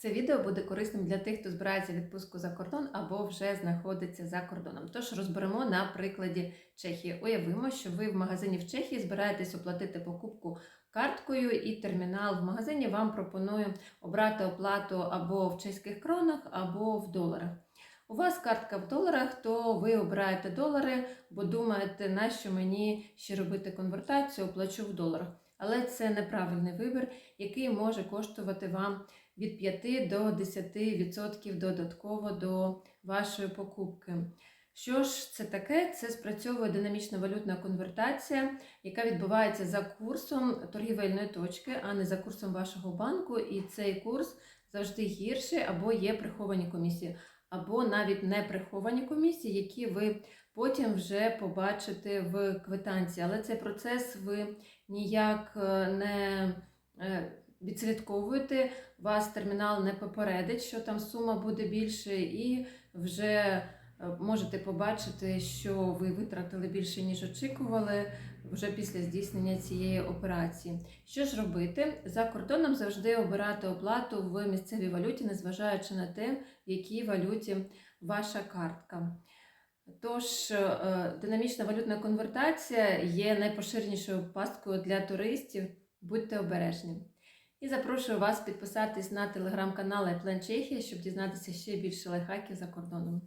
Це відео буде корисним для тих, хто збирається відпустку за кордон або вже знаходиться за кордоном. Тож розберемо на прикладі Чехії. Уявимо, що ви в магазині в Чехії збираєтесь оплатити покупку карткою, і термінал в магазині вам пропонує обрати оплату або в чеських кронах, або в доларах. У вас картка в доларах, то ви обираєте долари, бо думаєте, нащо мені ще робити конвертацію, оплачу в доларах. Але це неправильний вибір, який може коштувати вам від 5 до 10% додатково до вашої покупки. Що ж це таке? Це спрацьовує динамічна валютна конвертація, яка відбувається за курсом торгівельної точки, а не за курсом вашого банку. І цей курс завжди гірший або є приховані комісії, або навіть не приховані комісії, які ви потім вже побачите в квитанції. Але цей процес ви ніяк е, не е, відслідковуєте, вас термінал не попередить, що там сума буде більше, і вже можете побачити, що ви витратили більше, ніж очікували вже після здійснення цієї операції. Що ж робити? За кордоном завжди обирати оплату в місцевій валюті, незважаючи на те, в якій валюті ваша картка. Тож, е, динамічна валютна конвертація є найпоширенішою пасткою для туристів. Будьте обережні. І запрошую вас підписатись на телеграм-канал iPlan Чехія, щоб дізнатися ще більше лайфхаків за кордоном.